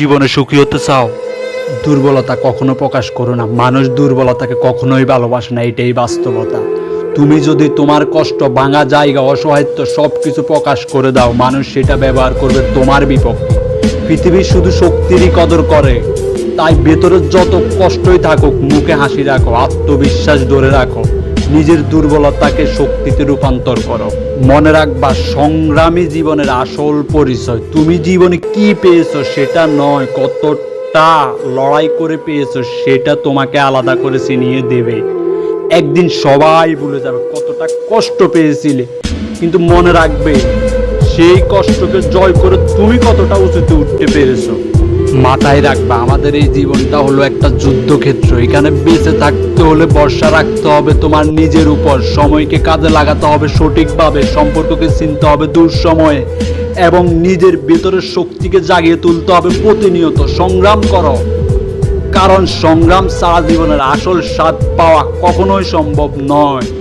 জীবনে সুখী হতে চাও? দুর্বলতা কখনো প্রকাশ করো না। মানুষ দুর্বলতাকে কখনোই ভালোবাসে না, এটাই বাস্তবতা। তুমি যদি তোমার কষ্ট, ভাঙা জায়গা, অসহায়ত্ব সব কিছু প্রকাশ করে দাও, মানুষ সেটা ব্যবহার করবে তোমার বিপক্ষে। পৃথিবী শুধু শক্তিরই কদর করে। তাই ভেতরে যত কষ্টই থাকুক, মুখে হাসি রাখো, আত্মবিশ্বাস ধরে রাখো। নিজের দুর্বলতাকে শক্তিতে রূপান্তর করো। মনে রাখবা, সংগ্রামী জীবনের আসল পরিচয়। তুমি জীবনে কি পেয়েছ সেটা নয়, কতটা লড়াই করে পেয়েছ সেটা তোমাকে আলাদা করে চিনিয়ে দেবে। একদিন সবাই ভুলে যাবে কতটা কষ্ট পেয়েছিলে। কিন্তু মনে রাখবে, সেই কষ্টকে জয় করে তুমি কতটা উঁচুতে উঠতে পেরেছ। মাথায় রাখবা, আমাদের এই জীবনটা হলো একটা যুদ্ধক্ষেত্র। এখানে বেঁচে থাকতে হলে বর্ষা রাখতে হবে তোমার নিজের উপর। সময়কে কাজে লাগাতে হবে সঠিকভাবে, সম্পর্ককে চিনতে হবে দুঃসময়ে। এবং নিজের ভেতরের শক্তিকে জাগিয়ে তুলতে হবে প্রতিনিয়ত। সংগ্রাম করো। কারণ সংগ্রাম সারা জীবনের আসল স্বাদ পাওয়া কখনোই সম্ভব নয়।